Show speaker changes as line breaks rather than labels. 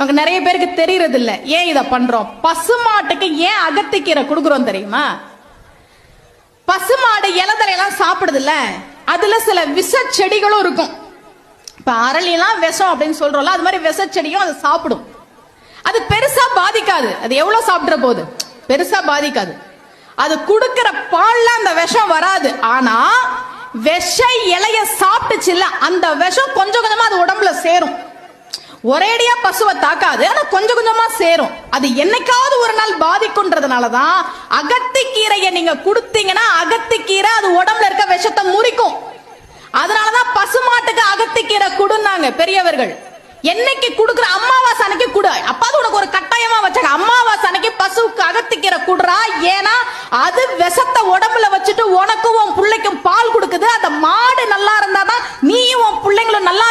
நமக்கு நிறைய பேருக்கு தெரியறது இல்ல ஏன் இத பண்றோம்? பசுமாட்டுக்கு ஏன் அகத்திக்கீரை கொடுக்குறோம் தெரியுமா? பசுமாடு இலதலை எல்லாம் சாப்பிடுது இல்ல அதுல சில விஷ செடிகளும் இருக்கும். இப்ப அரளிலாம் விஷம் அப்படின்னு சொல்றோம்ல அது மாதிரி விஷ செடியும் அது சாப்பிடும். அது பெருசா பாதிக்காது. அது எவ்வளவு சாப்பிடுற போது பெருசா பாதிக்காது. அது குடுக்கிற பால்ல அந்த விஷம் வராது. ஆனா விஷ இலைய சாப்பிட்டுச்சுல்ல அந்த விஷம் கொஞ்சம் கொஞ்சமா அது உடம்புல சேரும். ஒரேடியா பசுவை தாக்காது ஆனா கொஞ்சம் கொஞ்சமா சேரும். அது என்னைக்காவது ஒரு நாள் பாதிக்கும்ன்றதுனாலதான் அகத்திக்கீரையை நீங்க கொடுத்தீங்கன்னா அகத்திக்கீரை அது உடம்புல இருக்க விஷத்தை முறிக்கும். அதனாலதான் பசுமாட்டுக்கு அகத்திக்கீரை கொடுனாங்க பெரியவர்கள். என்னைக்கு கொடுக்குற அம்மாவாசை அன்னைக்கு கொடு. அப்பாவது உனக்கு ஒரு கட்டாயமா வச்சாங்க. அம்மாவாசை அன்னைக்கு பசுவுக்கு அகத்திக்கீரை குடுறா. ஏன்னா அது விஷத்தை உடம்புல வச்சுட்டு உனக்கும் உன் பிள்ளைக்கும் பால் கொடுக்குது. அந்த மாடு நல்லா இருந்தாதான் நீயும் உன் பிள்ளைங்களும் நல்லா